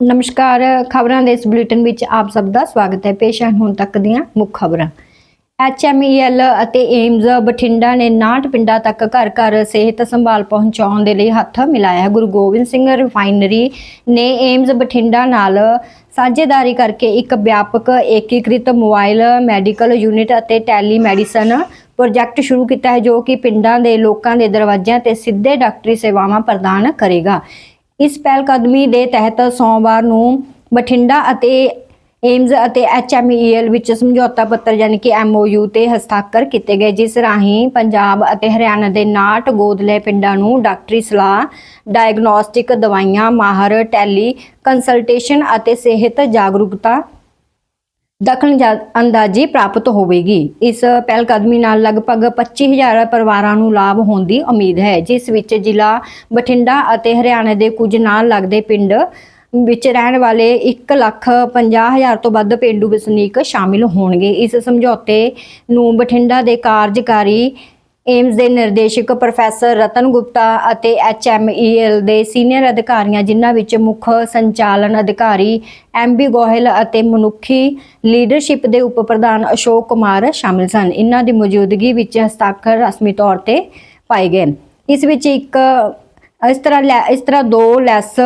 ਨਮਸਕਾਰ, ਖਬਰਾਂ ਦੇ ਇਸ ਬੁਲੇਟਿਨ ਵਿੱਚ ਆਪ ਸਭ ਦਾ ਸਵਾਗਤ ਹੈ। ਪੇਸ਼ ਹੈ ਹੁਣ ਤੱਕ ਦੀਆਂ ਮੁੱਖ ਖਬਰਾਂ। ਐਚਐਮਈਐਲ ਅਤੇ ਏਮਜ਼ ਬਠਿੰਡਾ ਨੇ 69 ਪਿੰਡਾਂ ਤੱਕ ਘਰ ਘਰ ਸਿਹਤ ਸੰਭਾਲ ਪਹੁੰਚਾਉਣ ਦੇ ਲਈ ਹੱਥ ਮਿਲਾਇਆ ਗੁਰੂ ਗੋਬਿੰਦ ਸਿੰਘ ਰਿਫਾਈਨਰੀ ਨੇ ਏਮਜ਼ ਬਠਿੰਡਾ ਨਾਲ ਸਾਂਝੇਦਾਰੀ ਕਰਕੇ ਇੱਕ ਵਿਆਪਕ ਏਕੀਕ੍ਰਿਤ ਮੋਬਾਈਲ, ਮੈਡੀਕਲ ਯੂਨਿਟ ਅਤੇ ਟੈਲੀਮੈਡੀਸਨ ਪ੍ਰੋਜੈਕਟ ਸ਼ੁਰੂ ਕੀਤਾ ਹੈ, ਜੋ ਕਿ ਪਿੰਡਾਂ ਦੇ ਲੋਕਾਂ ਦੇ ਦਰਵਾਜ਼ਿਆਂ ਤੇ ਸਿੱਧੇ ਡਾਕਟਰੀ ਸੇਵਾਵਾਂ ਪ੍ਰਦਾਨ ਕਰੇਗਾ। ਇਸ ਪਹਿਲ ਕਦਮੀ ਦੇ ਤਹਿਤ ਸੋਮਵਾਰ ਨੂੰ ਬਠਿੰਡਾ ਅਤੇ ਏਮਜ਼ ਅਤੇ ਐਚਐਮਈਐਲ ਵਿੱਚ ਸਮਝੌਤਾ ਪੱਤਰ ਯਾਨੀ ਕਿ ਐਮਓਯੂ ਤੇ ਹਸਤਾਖਰ ਕੀਤੇ ਗਏ, ਜਿਸ ਰਾਹੀਂ ਪੰਜਾਬ ਅਤੇ ਹਰਿਆਣਾ ਦੇ 69 ਗੋਦਲੇ ਪਿੰਡਾਂ ਨੂੰ ਡਾਕਟਰੀ ਸਲਾਹ, ਡਾਇਗਨੋਸਟਿਕ ਦਵਾਈਆਂ, ਮਾਹਰ, ਟੈਲੀ, ਕੰਸਲਟੇਸ਼ਨ ਅਤੇ ਸਿਹਤ ਜਾਗਰੂਕਤਾ ਦਖਲ ਅੰਦਾਜ਼ੀ ਪ੍ਰਾਪਤ ਹੋਵੇਗੀ। ਇਸ ਪਹਿਲ ਕਦਮੀ ਨਾਲ ਲਗਭਗ 25000 ਪਰਿਵਾਰਾਂ ਨੂੰ ਲਾਭ ਹੋਣ ਦੀ ਉਮੀਦ ਹੈ, ਜਿਸ ਵਿੱਚ ਜ਼ਿਲ੍ਹਾ, ਬਠਿੰਡਾ ਅਤੇ ਹਰਿਆਣਾ ਦੇ ਕੁਝ ਨਾਲ ਲੱਗਦੇ ਪਿੰਡ ਵਿੱਚ ਰਹਿਣ ਵਾਲੇ 150000 ਤੋਂ ਵੱਧ ਪਿੰਡੂ ਵਸਨੀਕ ਸ਼ਾਮਿਲ ਹੋਣਗੇ। ਇਸ ਸਮਝੌਤੇ ਨੂੰ ਬਠਿੰਡਾ ਦੇ ਕਾਰਜਕਾਰੀ ਏਮਸ ਦੇ ਨਿਰਦੇਸ਼ਕ ਪ੍ਰੋਫੈਸਰ ਰਤਨ ਗੁਪਤਾ ਅਤੇ ਐਚਐਮਈਐਲ ਦੇ ਸੀਨੀਅਰ ਅਧਿਕਾਰੀਆਂ, ਜਿਨ੍ਹਾਂ ਵਿੱਚ ਮੁੱਖ ਸੰਚਾਲਨ ਅਧਿਕਾਰੀ ਐਮਬੀ ਗੋਹਿਲ ਅਤੇ ਮਨੁੱਖੀ ਲੀਡਰਸ਼ਿਪ ਦੇ ਉਪ ਪ੍ਰਧਾਨ ਅਸ਼ੋਕ ਕੁਮਾਰ ਸ਼ਾਮਿਲ ਸਨ। ਇਹਨਾਂ ਦੀ ਮੌਜੂਦਗੀ ਵਿੱਚ ਹਸਤਾਖਰ ਰਸਮੀ ਤੌਰ ਤੇ ਪਾਏ ਗਏ। ਇਸ ਵਿੱਚ ਇੱਕ, ਇਸ ਤਰ੍ਹਾਂ ਲੈ- ਇਸ ਤਰ੍ਹਾਂ ਦੋ ਲੈਸ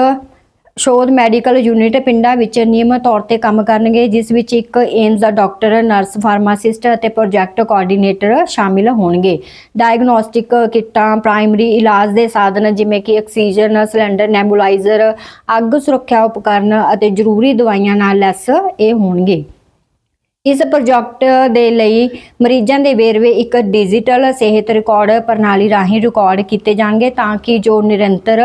ਸ਼ੋਧ ਮੈਡੀਕਲ ਯੂਨਿਟ ਪਿੰਡਾਂ ਵਿੱਚ ਨਿਯਮਤ ਤੌਰ ਤੇ ਕੰਮ ਕਰਨਗੇ, ਜਿਸ ਵਿੱਚ ਇੱਕ ਏਮਜ਼ ਦਾ ਡਾਕਟਰ, ਨਰਸ, ਫਾਰਮਾਸਿਸਟ ਅਤੇ ਪ੍ਰੋਜੈਕਟ ਕੋਆਰਡੀਨੇਟਰ ਸ਼ਾਮਿਲ ਹੋਣਗੇ। ਡਾਇਗਨੋਸਟਿਕ ਕਿੱਟਾਂ, ਪ੍ਰਾਇਮਰੀ ਇਲਾਜ ਦੇ ਸਾਧਨ ਜਿਵੇਂ ਕਿ ਆਕਸੀਜਨ, ਸਿਲੰਡਰ, ਨੈਬੂਲਾਈਜ਼ਰ, ਅੱਗ ਸੁਰੱਖਿਆ ਉਪਕਰਨ ਅਤੇ ਜ਼ਰੂਰੀ ਦਵਾਈਆਂ ਨਾਲ ਲੈਸ ਇਹ ਹੋਣਗੇ। ਇਸ ਪ੍ਰੋਜੈਕਟ ਦੇ ਲਈ ਮਰੀਜ਼ਾਂ ਦੇ ਵੇਰਵੇ ਇੱਕ ਡਿਜੀਟਲ ਸਿਹਤ ਰਿਕਾਰਡ ਪ੍ਰਣਾਲੀ ਰਾਹੀਂ ਰਿਕਾਰਡ ਕੀਤੇ ਜਾਣਗੇ ਤਾਂ ਕਿ ਜੋ ਨਿਰੰਤਰ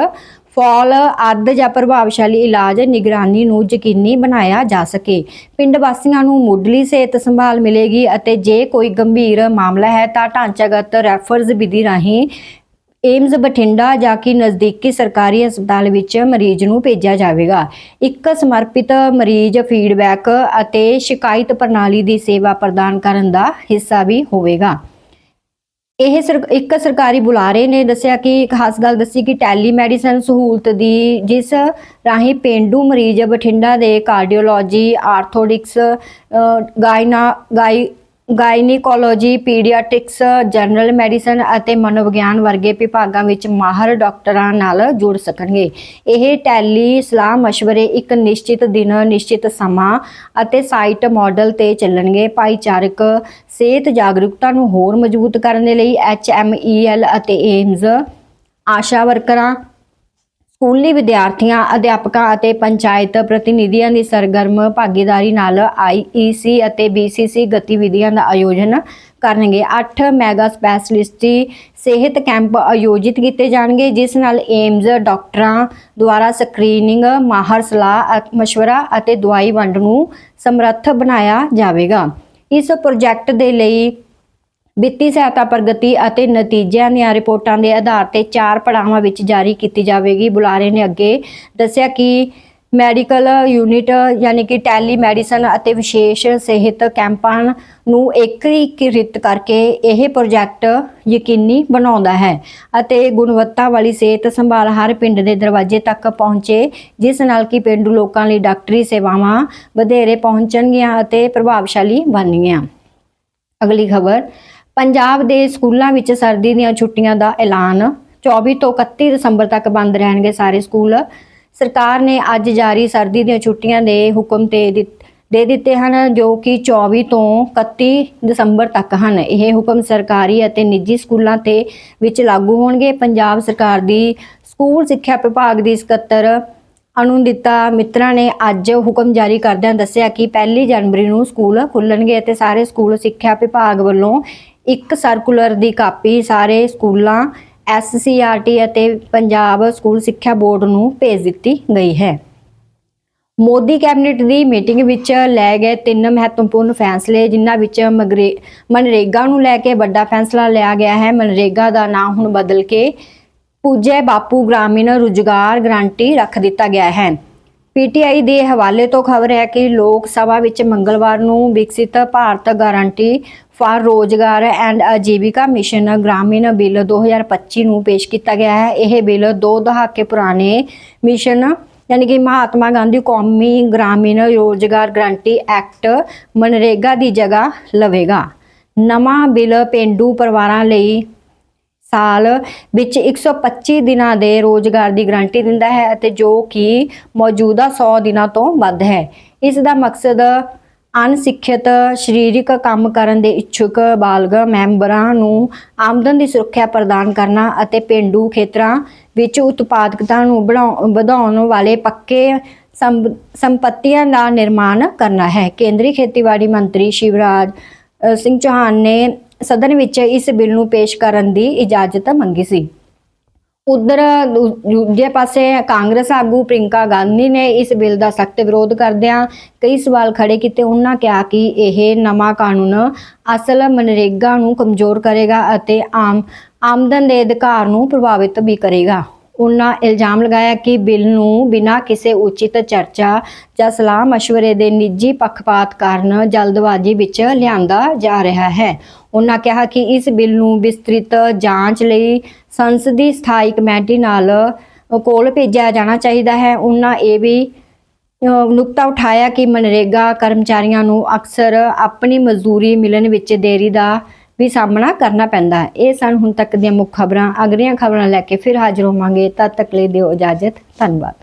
ਫੌਲ ਅੱਧ ਜਾਂ ਪ੍ਰਭਾਵਸ਼ਾਲੀ ਇਲਾਜ ਨਿਗਰਾਨੀ ਨੂੰ ਯਕੀਨੀ ਬਣਾਇਆ ਜਾ ਸਕੇ। ਪਿੰਡ ਵਾਸੀਆਂ ਨੂੰ ਮੁੱਢਲੀ ਸਿਹਤ ਸੰਭਾਲ ਮਿਲੇਗੀ ਅਤੇ ਜੇ ਕੋਈ ਗੰਭੀਰ ਮਾਮਲਾ ਹੈ ਤਾਂ ਢਾਂਚਾਗਤ ਰੈਫਰਜ਼ ਵਿਧੀ ਰਾਹੀਂ ਏਮਜ਼, ਬਠਿੰਡਾ ਜਾਂ ਕਿ ਨਜ਼ਦੀਕੀ ਸਰਕਾਰੀ ਹਸਪਤਾਲ ਵਿੱਚ ਮਰੀਜ਼ ਨੂੰ ਭੇਜਿਆ ਜਾਵੇਗਾ। ਇੱਕ ਸਮਰਪਿਤ ਮਰੀਜ਼ ਫੀਡਬੈਕ ਅਤੇ ਸ਼ਿਕਾਇਤ ਪ੍ਰਣਾਲੀ ਦੀ ਸੇਵਾ ਪ੍ਰਦਾਨ ਕਰਨ ਦਾ ਹਿੱਸਾ ਵੀ ਹੋਵੇਗਾ। ਇਹ ਸਰ- ਇੱਕ ਸਰਕਾਰੀ ਬੁਲਾਰੇ ਨੇ, ਦੱਸਿਆ ਕਿ ਖਾਸ ਗੱਲ ਦੱਸੀ ਕਿ ਟੈਲੀਮੈਡੀਸਨ ਸਹੂਲਤ ਦੀ ਜਿਸ ਰਾਹੀਂ ਪੇਂਡੂ ਮਰੀਜ਼ ਬਠਿੰਡਾ ਦੇ ਕਾਰਡੀਓਲੋਜੀ, ਆਰਥੋਡਿਕਸ ਗਾਇਨਾ ਗਾਈ ਗਾਇਨੀਕੋਲੋਜੀ ਪੀਡੀਆਟ੍ਰਿਕਸ ਜਨਰਲ ਮੈਡੀਸਨ ਅਤੇ ਮਨੋਵਿਗਿਆਨ ਵਰਗੇ ਵਿਭਾਗਾਂ ਵਿੱਚ ਮਾਹਰ ਡਾਕਟਰਾਂ ਨਾਲ ਜੁੜ ਸਕਣਗੇ। ਇਹ ਟੈਲੀ ਸਲਾਹ مشਵਰੇ ਇੱਕ ਨਿਸ਼ਚਿਤ ਦਿਨ, ਨਿਸ਼ਚਿਤ ਸਮਾਂ ਅਤੇ ਸਾਈਟ ਮਾਡਲ ਤੇ ਚੱਲਣਗੇ। ਭਾਈਚਾਰਕ, ਸਿਹਤ ਜਾਗਰੂਕਤਾ ਨੂੰ ਹੋਰ ਮਜ਼ਬੂਤ ਕਰਨ ਦੇ ਲਈ ਐਚਐਮਈਐਲ ਅਤੇ ਏਮਜ਼ ਆਸ਼ਾ ਵਰਕਰਾਂ ਸਕੂਲੀ ਵਿਦਿਆਰਥੀਆਂ, ਅਧਿਆਪਕਾਂ ਅਤੇ ਪੰਚਾਇਤ ਪ੍ਰਤੀਨਿਧੀਆਂ ਦੀ ਸਰਗਰਮ ਭਾਗੀਦਾਰੀ ਨਾਲ ਆਈਈਸੀ ਅਤੇ ਬੀਸੀਸੀ ਗਤੀਵਿਧੀਆਂ ਦਾ ਆਯੋਜਨ ਕਰਨਗੇ। 8 ਮੈਗਾ ਸਪੈਸ਼ਲਿਸਟੀ ਸਿਹਤ ਕੈਂਪ ਆਯੋਜਿਤ ਕੀਤੇ ਜਾਣਗੇ, ਜਿਸ ਨਾਲ ਏਮਜ਼ ਡਾਕਟਰਾਂ ਦੁਆਰਾ ਸਕਰੀਨਿੰਗ, ਮਾਹਰ ਸਲਾਹ ਅ- ਮਸ਼ਵਰਾ ਅਤੇ ਦਵਾਈ ਵੰਡ ਨੂੰ ਸਮਰੱਥ ਬਣਾਇਆ ਜਾਵੇਗਾ। ਇਸ ਪ੍ਰੋਜੈਕਟ ਦੇ ਲਈ ਵਿੱਤੀ ਸਹਾਇਤਾ ਪ੍ਰਗਤੀ ਅਤੇ ਨਤੀਜਿਆਂ ਦੀਆਂ ਰਿਪੋਰਟਾਂ ਦੇ ਆਧਾਰ ਤੇ ਚਾਰ ਪੜਾਵਾਂ ਵਿੱਚ ਜਾਰੀ ਕੀਤੀ ਜਾਵੇਗੀ। ਬੁਲਾਰੇ ਨੇ ਅੱਗੇ ਦੱਸਿਆ ਕਿ ਮੈਡੀਕਲ ਯੂਨਿਟ ਯਾਨੀ ਕਿ ਟੈਲੀਮੈਡੀਸਨ ਅਤੇ ਵਿਸ਼ੇਸ਼ ਸਿਹਤ ਕੈਂਪਾਂ ਨੂੰ ਏਕੀਕ੍ਰਿਤ ਕਰਕੇ ਇਹ ਪ੍ਰੋਜੈਕਟ ਯਕੀਨੀ ਬਣਾਉਂਦਾ ਹੈ ਅਤੇ ਗੁਣਵੱਤਾ ਵਾਲੀ ਸਿਹਤ ਸੰਭਾਲ ਹਰ ਪਿੰਡ ਦੇ ਦਰਵਾਜ਼ੇ ਤੱਕ ਪਹੁੰਚੇ, ਜਿਸ ਨਾਲ ਕਿ ਪਿੰਡੂ ਲੋਕਾਂ ਲਈ ਡਾਕਟਰੀ ਸੇਵਾਵਾਂ ਵਧੇਰੇ ਪਹੁੰਚਣਗੀਆਂ ਅਤੇ ਪ੍ਰਭਾਵਸ਼ਾਲੀ ਬਣਨਗੀਆਂ। ਅਗਲੀ ਖਬਰ ਪੰਜਾਬ ਦੇ ਸਕੂਲਾਂ ਵਿੱਚ ਸਰਦੀ ਦੀਆਂ ਛੁੱਟੀਆਂ ਦਾ ਐਲਾਨ। 24 ਤੋਂ 31 ਦਸੰਬਰ ਤੱਕ ਬੰਦ ਰਹਿਣਗੇ ਸਾਰੇ ਸਕੂਲ। ਸਰਕਾਰ ਨੇ ਅੱਜ ਜਾਰੀ ਸਰਦੀ ਦੀਆਂ ਛੁੱਟੀਆਂ ਦੇ ਹੁਕਮ ਤੇ ਦਿੱਤ- ਦੇ ਦਿੱਤੇ ਹਨ, ਜੋ ਕਿ 24 ਤੋਂ 31 ਦਸੰਬਰ ਤੱਕ ਹਨ। ਇਹ ਹੁਕਮ ਸਰਕਾਰੀ ਅਤੇ ਨਿੱਜੀ ਸਕੂਲਾਂ ਤੇ ਵਿੱਚ ਲਾਗੂ ਹੋਣਗੇ। ਪੰਜਾਬ ਸਰਕਾਰ ਦੀ ਸਕੂਲ ਸਿੱਖਿਆ ਵਿਭਾਗ ਦੀ ਸਕੱਤਰ ਅਨੁਦਿਤਾ ਮਿੱਤਰਾ ਨੇ ਅੱਜ ਹੁਕਮ ਜਾਰੀ ਕਰਦਿਆਂ ਦੱਸਿਆ ਕਿ 1 ਜਨਵਰੀ ਨੂੰ ਸਕੂਲ ਖੁੱਲਣਗੇ ਅਤੇ ਸਾਰੇ ਸਕੂਲ ਸਿੱਖਿਆ ਵਿਭਾਗ ਵੱਲੋਂ ਇੱਕ ਸਰਕੂਲਰ ਦੀ ਕਾਪੀ ਸਾਰੇ ਸਕੂਲਾਂ ਐਸਸੀਆਰਟੀ ਅਤੇ ਪੰਜਾਬ ਸਕੂਲ ਸਿੱਖਿਆ ਬੋਰਡ ਨੂੰ ਭੇਜ ਦਿੱਤੀ ਗਈ ਹੈ। ਮੋਦੀ ਕੈਬਨਿਟ ਦੀ ਮੀਟਿੰਗ ਵਿੱਚ ਲੈ ਗਏ ਤਿੰਨ ਮਹੱਤਵਪੂਰਨ ਫੈਸਲੇ, ਜਿਨ੍ਹਾਂ ਵਿੱਚ ਮਗਰੇ- ਮਨਰੇਗਾ ਨੂੰ ਲੈ ਕੇ ਵੱਡਾ ਫੈਸਲਾ ਲਿਆ ਗਿਆ ਹੈ। ਮਨਰੇਗਾ ਦਾ ਨਾਮ ਹੁਣ ਬਦਲ ਕੇ ਪੂਜੇ ਬਾਪੂ ਗ੍ਰਾਮੀਣ ਰੁਜ਼ਗਾਰ ਗਰੰਟੀ ਰੱਖ ਦਿੱਤਾ ਗਿਆ ਹੈ। ਪੀਟੀਆਈ ਦੇ ਹਵਾਲੇ ਤੋਂ ਖਬਰ ਹੈ ਕਿ ਲੋਕ ਸਭਾ ਵਿੱਚ ਮੰਗਲਵਾਰ ਨੂੰ Viksit Bharat guarantee for Rozgar and Ajeevika mission Gramin bill 2025 ਨੂੰ ਪੇਸ਼ ਕੀਤਾ ਗਿਆ ਹੈ। ਇਹ ਬਿੱਲ ਦੋ ਦਹਾਕੇ ਪੁਰਾਣੇ ਮਿਸ਼ਨ ਯਾਨੀ ਕਿ ਮਹਾਤਮਾ ਗਾਂਧੀ ਕੌਮੀ ਗ੍ਰਾਮੀਣ ਰੋਜ਼ਗਾਰ ਗਰੰਟੀ ਐਕਟ ਮਨਰੇਗਾ ਦੀ ਜਗ੍ਹਾ ਲਵੇਗਾ। ਨਵਾਂ ਬਿੱਲ ਪੇਂਡੂ ਪਰਿਵਾਰਾਂ ਲਈ ਸਾਲ ਵਿੱਚ 125 ਦਿਨਾਂ ਦੇ ਰੋਜ਼ਗਾਰ ਦੀ ਗਰੰਟੀ ਦਿੰਦਾ ਹੈ ਅਤੇ ਜੋ ਕਿ ਮੌਜੂਦਾ 100 ਦਿਨਾਂ ਤੋਂ ਵੱਧ ਹੈ। ਇਸ ਦਾ ਮਕਸਦ ਅਣਸਿੱਖਿਅਤ ਸਰੀਰਕ ਕੰਮ ਕਰਨ ਦੇ ਇੱਛੁਕ ਬਾਲਗ ਮੈਂਬਰਾਂ ਨੂੰ ਆਮਦਨ ਦੀ ਸੁਰੱਖਿਆ ਪ੍ਰਦਾਨ ਕਰਨਾ ਅਤੇ ਪਿੰਡੂ ਖੇਤਰਾਂ ਵਿੱਚ ਉਤਪਾਦਕਤਾ ਨੂੰ ਬਣਾਉ- ਵਧਾਉਣ ਵਾਲੇ ਪੱਕੇ ਸੰਪ- ਸੰਪੱਤੀਆਂ ਦਾ ਨਿਰਮਾਣ ਕਰਨਾ ਹੈ। ਕੇਂਦਰੀ ਖੇਤੀਬਾੜੀ ਮੰਤਰੀ ਸ਼ਿਵਰਾਜ ਸਿੰਘ ਚੌਹਾਨ ਨੇ ਸਦਨ ਵਿੱਚ ਇਸ ਬਿੱਲ ਨੂੰ ਪੇਸ਼ ਕਰਨ ਦੀ ਇਜਾਜ਼ਤ ਮੰਗੀ ਸੀ। ਉਧਰ ਦੂਜੇ ਪਾਸੇ ਕਾਂਗਰਸ ਆਗੂ ਪ੍ਰਿੰਕਾ ਗਾਂਧੀ ਨੇ ਇਸ ਬਿੱਲ ਦਾ ਸਖਤ ਵਿਰੋਧ ਕਰਦਿਆਂ ਕਈ ਸਵਾਲ ਖੜੇ ਕੀਤੇ। ਉਹਨਾਂ ਕਿਹਾ ਕਿ ਇਹ ਨਵਾਂ ਕਾਨੂੰਨ ਅਸਲ ਮਨਰੇਗਾ ਨੂੰ ਕਮਜ਼ੋਰ ਕਰੇਗਾ ਅਤੇ ਆਮ, ਆਮਦਨ ਦੇ ਅਧਿਕਾਰ ਨੂੰ ਪ੍ਰਭਾਵਿਤ ਵੀ ਕਰੇਗਾ। ਉਹਨਾਂ ਇਲਜ਼ਾਮ ਲਗਾਇਆ ਕਿ ਬਿੱਲ ਨੂੰ ਬਿਨਾਂ ਕਿਸੇ ਉਚਿਤ ਚਰਚਾ ਜਾਂ ਸਲਾਹ مشਵਰੇ ਦੇ ਨਿੱਜੀ ਪੱਖਪਾਤ ਕਾਰਨ ਜਲਦਬਾਜ਼ੀ ਵਿੱਚ ਲਿਆਂਦਾ ਜਾ ਰਿਹਾ ਹੈ। ਉਹਨਾਂ ਕਿਹਾ ਕਿ ਇਸ ਬਿੱਲ ਨੂੰ ਵਿਸਤ੍ਰਿਤ ਜਾਂਚ ਲਈ ਸੰਸਦੀ ਸਥਾਈ ਕਮੇਟੀ ਨਾਲ ਕੋਲ ਭੇਜਿਆ ਜਾਣਾ ਚਾਹੀਦਾ ਹੈ। ਉਹਨਾਂ ਇਹ ਵੀ ਨੁਕਤਾ ਉਠਾਇਆ ਕਿ ਮਨਰੇਗਾ ਕਰਮਚਾਰੀਆਂ ਨੂੰ ਅਕਸਰ ਆਪਣੀ ਮਜ਼ਦੂਰੀ ਮਿਲਣ ਵਿੱਚ ਦੇਰੀ ਦਾ ਵੀ ਸਾਹਮਣਾ ਕਰਨਾ ਪੈਂਦਾ ਹੈ। ਇਹ ਸਨ ਹੁਣ ਤੱਕ ਦੀਆਂ ਮੁੱਖ ਖਬਰਾਂ। ਅਗਲੀਆਂ ਖਬਰਾਂ ਲੈ ਕੇ ਫਿਰ ਹਾਜ਼ਰ ਹੋਵਾਂਗੇ। ਤਦ ਤੱਕ ਲਈ ਦਿਓ ਇਜਾਜ਼ਤ। ਧੰਨਵਾਦ।